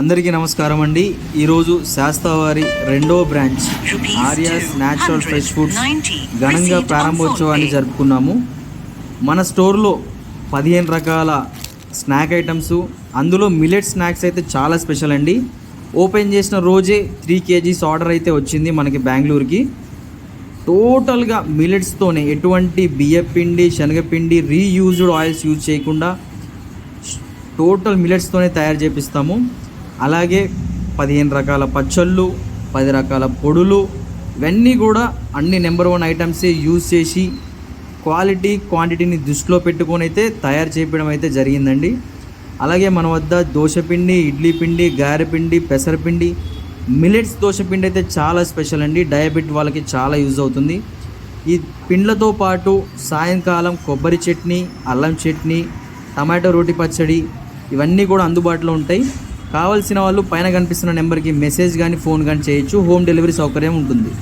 అందరికీ నమస్కారం అండి. ఈరోజు శాస్త్రవారి రెండో branch Aryas natural fresh foods ఘనంగా ప్రారంభోత్సవాన్ని జరుపుకున్నాము. మన స్టోర్లో పదిహేను రకాల స్నాక్ ఐటమ్స్ అందులో మిలెట్ స్నాక్స్ అయితే చాలా స్పెషల్ అండి. ఓపెన్ చేసిన రోజే త్రీ కేజీస్ ఆర్డర్ అయితే వచ్చింది మనకి బెంగళూరుకి. టోటల్గా మిలెట్స్తోనే ఎటువంటి బియ్యపిండి శనగపిండి రీయూజ్డ్ ఆయిల్స్ యూజ్ చేయకుండా టోటల్ మిలెట్స్తోనే తయారు చేపిస్తాము. అలాగే పదిహేను రకాల పచ్చళ్ళు పది రకాల పొడులు ఇవన్నీ కూడా అన్ని నెంబర్ వన్ ఐటమ్సే యూజ్ చేసి క్వాలిటీ క్వాంటిటీని దృష్టిలో పెట్టుకొని అయితే తయారు చేయడం అయితే జరిగిందండి. అలాగే మన వద్ద దోశపిండి ఇడ్లీ పిండి గారెపిండి పెసరపిండి మిలెట్స్ దోశపిండి అయితే చాలా స్పెషల్ అండి. డయాబెట్ వాళ్ళకి చాలా యూజ్ అవుతుంది. ఈ పిండ్లతో పాటు సాయంకాలం కొబ్బరి చట్నీ అల్లం చట్నీ టమాటో రోటి పచ్చడి ఇవన్నీ కూడా అందుబాటులో ఉంటాయి. కావాల్సిన వాళ్ళు పైన కనిపిస్తున్న నెంబర్కి మెసేజ్ కానీ ఫోన్ కానీ చేయొచ్చు. హోమ్ డెలివరీ సౌకర్యం ఉంటుంది.